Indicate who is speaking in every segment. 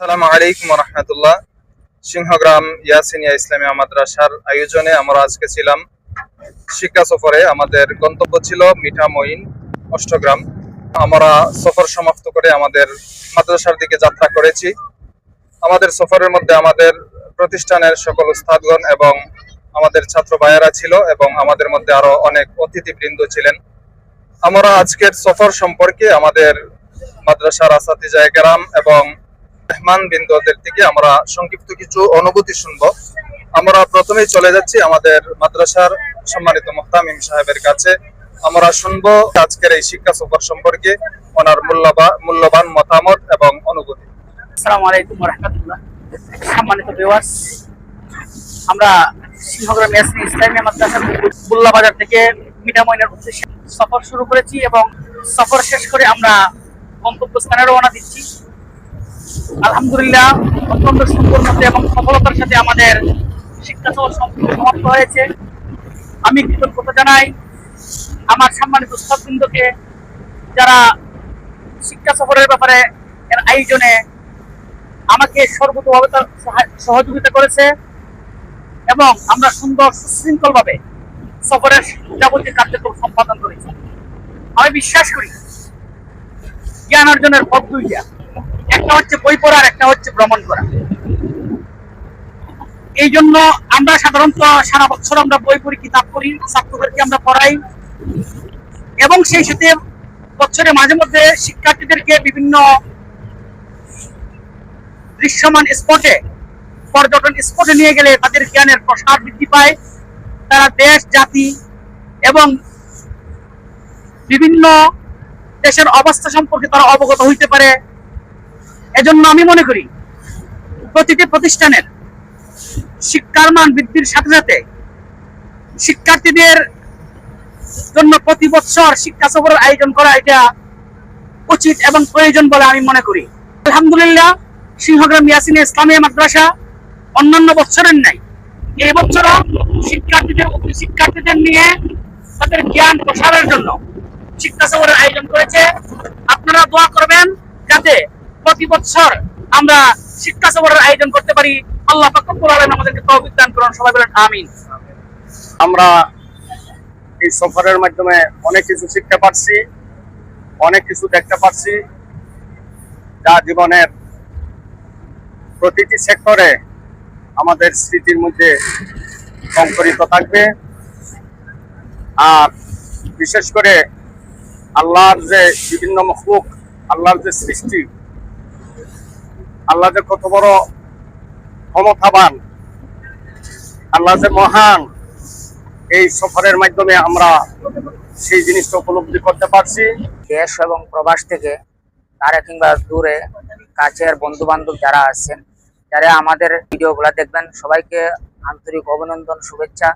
Speaker 1: আসসালামু আলাইকুম রহমতুল্লাহ সিংহগ্রাম ইয়াসিনিয়া ইসলামিয়া মাদ্রাসার আয়োজনে আমরা আজকে ছিলাম। শিক্ষা সফরে আমাদের গন্তব্য ছিল মিঠামইন অষ্টগ্রাম। আমরা সফর সমাপ্ত করে আমাদের মাদ্রাসার দিকে যাত্রা করেছি। আমাদের সফরের মধ্যে আমাদের প্রতিষ্ঠানের সকল উস্তাদগণ এবং আমাদের ছাত্র ভাইয়েরা ছিল এবং আমাদের মধ্যে আরও অনেক অতিথিবৃন্দ ছিলেন। আমরা আজকের সফর সম্পর্কে আমাদের মাদ্রাসার আসাতিজা একরাম এবং মেহমান বিন্দুদের থেকে আমরা সংক্ষিপ্ত কিছু অনুভূতি শুনব। আমরা প্রথমেই চলে যাচ্ছি আমাদের মাদ্রাসার সম্মানিত মোহতামিম সাহেবের কাছে। আমরা শুনব আজকের এই শিক্ষা সফর সম্পর্কে, ওনার মূল্যবান মতামত এবং অনুভূতি।
Speaker 2: সম্মানিত আমরা সফর শুরু করেছি এবং সফর শেষ করে আমরা গন্তব্যস্থানে রওনা দিচ্ছি। আলহামদুলিল্লাহ, অত্যন্ত সুন্দর মধ্যে এবং সফলতার সাথে আমাদের শিক্ষা সম্পূর্ণ সমাপ্ত হয়েছে। আমি কৃতজ্ঞতা জানাই আমার সম্মানিত উস্তাদবৃন্দকে যারা শিক্ষা সফরের ব্যাপারে এর আয়োজনে আমাকে সর্বতভাবে তার সহযোগিতা করেছে এবং আমরা সুন্দর সুশৃঙ্খল ভাবে সফরের যাবতীয় কার্যক্রম সম্পাদন করেছি। আমি বিশ্বাস করি, জ্ঞান অর্জনের পথ দুইটা একটা হচ্ছে বই পড়া আর একটা হচ্ছে ভ্রমণ করা এই জন্য আমরা সাধারণত সারা বছর আমরা বই পড়ি কিতাব পড়ি, ছাত্রদেরকে আমরা পড়াই। এবং সেই সাথে বছরে মাঝে মধ্যে শিক্ষার্থীদেরকে বিভিন্ন দৃশ্যমান স্পটে, পর্যটন স্পটে নিয়ে গেলে তাদের জ্ঞানের প্রসার বৃদ্ধি পায়। তারা দেশ, জাতি এবং বিভিন্ন দেশের অবস্থা সম্পর্কে তারা অবগত হইতে পারে। এজন্য আমি মনে করি প্রতিটি প্রতিষ্ঠানের শিক্ষার মান বৃদ্ধির সাথে সাথে শিক্ষার্থীদের জন্য প্রতি বছর শিক্ষা সফরের আয়োজন করা এটা উচিত এবং প্রয়োজন বলে আমি মনে করি। আলহামদুলিল্লাহ, সিংহগ্রাম ইয়াসিনে ইসলামিয়া মাদ্রাসা অন্যান্য বছরের নাই। এই বছরও শিক্ষার্থীদের শিক্ষার্থীদের নিয়ে তাদের জ্ঞান প্রসারের জন্য শিক্ষা সফরের আয়োজন করেছে। আপনারা দোয়া করবেন যাতে প্রতি বছর আমরা শিক্ষা সফরের আয়োজন করতে পারি। আল্লাহ আমাদেরকে তৌফিক দান করুন। সবাই বলেন, আমিন।
Speaker 3: আমরা এই সফরের মাধ্যমে অনেক কিছু শিখতে পারছি, অনেক কিছু দেখতে পারছি। যা জীবনের প্রতিটি সেক্টরে আমাদের স্মৃতির মধ্যে সংকরিত থাকবে। আর বিশেষ করে আল্লাহর যে বিভিন্ন মখলুক, আল্লাহর যে সৃষ্টি আল্লাহ যে কত বড় ক্ষমতাবান, আল্লাহ যে মহান, এই সফরের মাধ্যমে আমরা সেই জিনিসটা উপলব্ধি করতে পারছি।
Speaker 4: দেশ এবং প্রবাস থেকে তারা কিংবা দূরে কাছের বন্ধু বান্ধব যারা আছেন, যারা আমাদের ভিডিওগুলো দেখবেন, সবাইকে আন্তরিক অভিনন্দন, শুভেচ্ছা।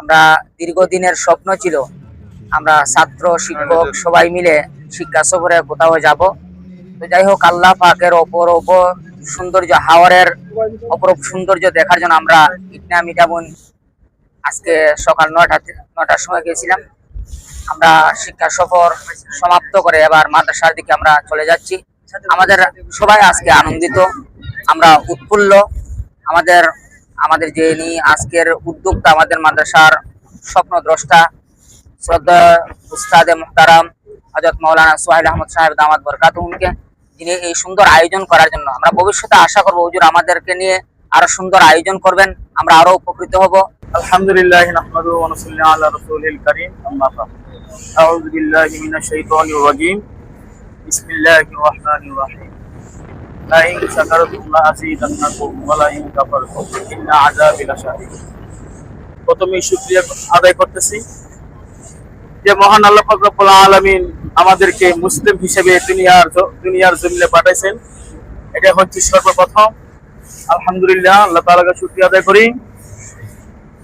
Speaker 4: আমরা দীর্ঘদিনের স্বপ্ন ছিল, আমরা ছাত্র, শিক্ষক, সবাই মিলে শিক্ষা সফরে কোথাও যাব। তো যাই হোক, আল্লাহ পাকের অপরূপ সৌন্দর্য, হাওয়ারের অপরূপ সৌন্দর্য দেখার জন্য আমরা ইটনা মিটাবুন আজকে সকাল নয়টা নটার সময় গেছিলাম আমরা শিক্ষা সফর সমাপ্ত করে এবার মাদ্রাসার দিকে আমরা চলে যাচ্ছি। আমাদের সবাই আজকে আনন্দিত, আমরা উৎফুল্ল। আমাদের আমাদের যে নি আজকের উদ্যোক্তা, আমাদের মাদ্রাসার স্বপ্ন দ্রষ্টা শ্রদ্ধা উস্তাদে মুহতারাম হজরত মৌলানা সোহাইল আহমদ সাহেব দামাত বরকাতুনকে যিনি এই সুন্দর আয়োজন করার জন্য। আমরা ভবিষ্যতে আশা করব হুজুর আমাদেরকে নিয়ে আরও সুন্দর আয়োজন করবেন। আমরা আরও উপকৃত হব।
Speaker 2: আলহামদুলিল্লাহ আদায় করতেছি। যে মহান আল্লাহ আলামিন আমাদেরকে মুসলিম হিসেবে দুনিয়ার দুনিয়ার জমিনে পাঠাইছেন। এটা হচ্ছে সর্বপ্রথম। আলহামদুলিল্লাহ, আল্লাহ তাআলাকে শুকরিয়া আদায় করি।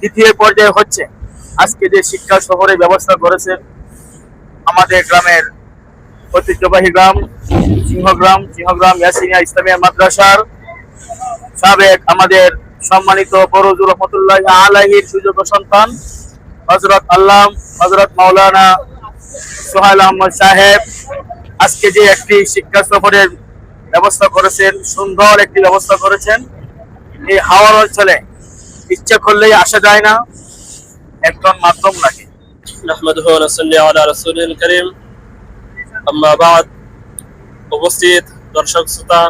Speaker 2: দ্বিতীয় পর্যায়ে হচ্ছে, আজকে যে শিক্ষা শহরের ব্যবস্থা করেছেন, আমাদের গ্রামের ঐতিহ্যবাহী গ্রাম, সিংহগ্রাম সিংহগ্রাম ইয়াসিনিয়া ইসলামিয়া মাদ্রাসার সাবেক আমাদের সম্মানিত বরজুর রহমতুল্লাহ আলাহির সুযোগ্য সন্তান হজরত আল্লাহ হজরত মাওলানা সোহাইল আহমদ সাহেব আজকে যে একটি শিক্ষা সফরের ব্যবস্থা করেছেন, সুন্দর একটি ব্যবস্থা করেছেন, এই হাওয়ার অঞ্চলে ইচ্ছা করলেই আসা যায় না একজন মাধ্যম লাগে।
Speaker 5: উপস্থিত দর্শক শ্রোতা,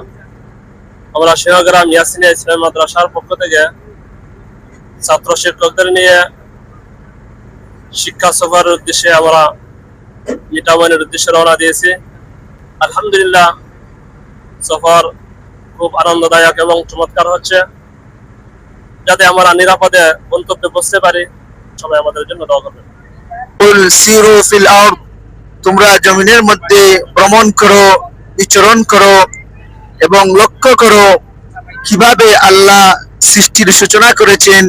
Speaker 5: আমরা শেহগ্রাম ইয়াসিনিয়া ইসলাম মাদ্রাসার পক্ষ থেকে ছাত্র শিক্ষকদের নিয়ে শিক্ষা সভার উদ্দেশ্যে আমরা মিটামানের উদ্দেশ্যে রওনা দিয়েছি। আলহামদুলিল্লাহ, সফর খুব আনন্দদায়ক এবং চমৎকার হচ্ছে। যাতে আমরা নিরাপদে গন্তব্যে বসতে পারি, সবাই আমাদের জন্য দোয়া করবেন।
Speaker 6: তোমরা জমিনের মধ্যে ভ্রমণ করো, বিচরণ করো এবং লক্ষ্য করো কীভাবে আল্লাহ সৃষ্টির সূচনা করেছেন,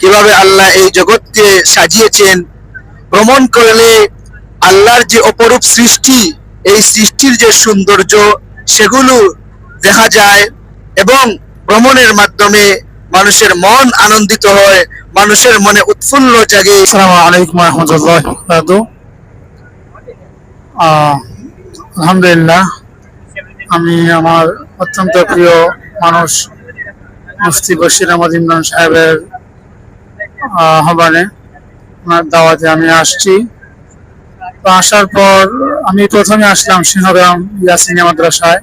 Speaker 6: কীভাবে আল্লাহ এই জগৎকে সাজিয়েছেন। ভ্রমণ করলে আল্লাহর যে অপরূপ সৃষ্টি এই সৃষ্টির যে সৌন্দর্য সেগুলো দেখা যায় এবং ভ্রমণের মাধ্যমে মানুষের মন আনন্দিত হয় মানুষের মনে উৎফুল্ল জাগে।
Speaker 7: আলহামদুলিল্লাহ আমি আমার অত্যন্ত প্রিয় মানুষ মুফতি বশির আহমদ ইমরান সাহেবের আহ, আহ্বানে দাওয়াতে আমি আসছি। তো আসার পর আমি প্রথমে আসলাম সিংহগ্রাম ইয়াসিনিয়া মাদ্রাসায়,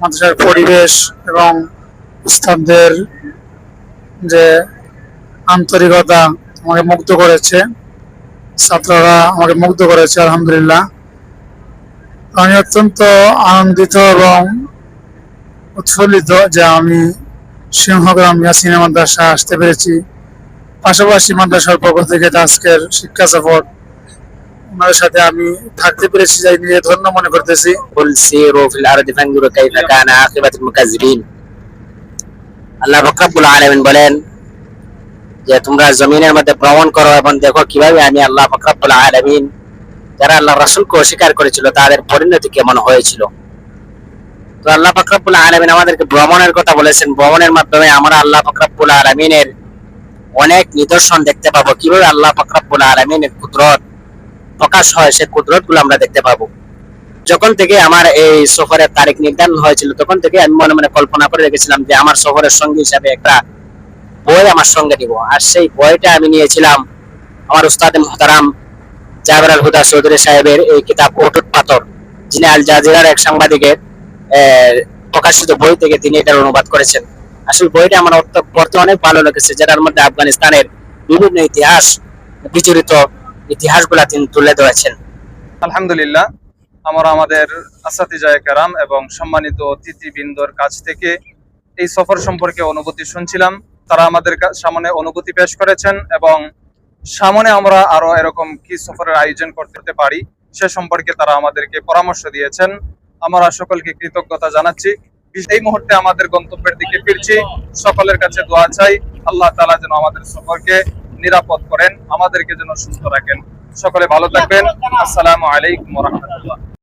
Speaker 7: মাদ্রাসার পরিবেশ এবং স্টাফদের যে আন্তরিকতা আমাকে মুগ্ধ করেছে, ছাত্ররা আমাকে মুগ্ধ করেছে, আলহামদুলিল্লাহ। আমি অত্যন্ত আনন্দিত এবং উৎফুল্লিত যে আমি সিংহগ্রাম ইয়াসিনা মাদ্রাসা আসতে পেরেছি। পাশাপাশি মাদ্রাসার পক্ষ থেকে আজকের শিক্ষা সফর সাথে আমি থাকতে পেরেছি, যাই ধন্য মনে করতেছি।
Speaker 8: কুল সিরু ফিল আরদি ফানজুরু কাইফা কানা আকিবাতুল মুকাজ্জিবিন আল্লাহ পাক রব্বুল আলামিন বলেন যে, তোমরা জমিনের মধ্যে ভ্রমণ করো এবং দেখো কীভাবে আমি আল্লাহ পাক রব্বুল আলামিন, যারা আল্লাহ রাসূলকে অস্বীকার করেছিল, তাদের পরিণতি কেমন হয়েছিল। তো আল্লাহ ফাকরাবুল আলমিন আমাদেরকে ভ্রমণের কথা বলেছেন। ভ্রমণের মাধ্যমে আমরা আল্লাহ ফাকরাবুল আলমিনের অনেক নিদর্শন দেখতে পাবো। কীভাবে আল্লাহ ফাকরাবুল আলমিনের কুদরত প্রকাশ হয় সে কুদরতগুলো আমরা দেখতে পাবো। যখন থেকে আমার এই সফরের তারিখ নির্ধারণ হয়েছিল, তখন থেকে আমি মনে মনে কল্পনা করে রেখেছিলাম যে আমার সফরের সঙ্গী হিসাবে একটা বই আমার সঙ্গে নিব। আর সেই বইটা আমি নিয়েছিলাম আমার উস্তাদ মোহতারাম জাবের আল হুদা চৌধুরী সাহেবের এই কিতাব অটুট পাথর, যিনি আল জাজিরার এক সাংবাদিকের প্রকাশিত বই থেকে তিনি এটার অনুবাদ করেছেন। আসলে বইটা আমার পড়তে অনেক ভালো লেগেছে, যেটার মধ্যে আফগানিস্তানের বিভিন্ন ইতিহাস বিচরিত ইতিহাসগুলা তিনি তুলে ধরেছেন।
Speaker 1: আলহামদুলিল্লাহ, আমরা আমাদের আসাতিজায় কেরাম এবং সম্মানিত অতিথিবৃন্দর কাছ থেকে এই সফর সম্পর্কে অনুভূতি শুনছিলাম। তারা আমাদের সামনে অনুভূতি পেশ করেছেন এবং সামনে আমরা আরও এরকম কি সফরের আয়োজন করতে পারি, সে সম্পর্কে তারা আমাদেরকে পরামর্শ দিয়েছেন। আমরা সকলকে কৃতজ্ঞতা জানাচ্ছি। এই মুহূর্তে আমাদের গন্তব্যের দিকে ফিরছি। সকলের কাছে দোয়া চাই। আল্লাহ তাআলা যেন আমাদের সফরকে নিরাপদ করেন। আমাদেরকে যেন সুস্থ রাখেন। সকলে ভালো থাকবেন। আসসালামু আলাইকুম রহমতুল্লাহ।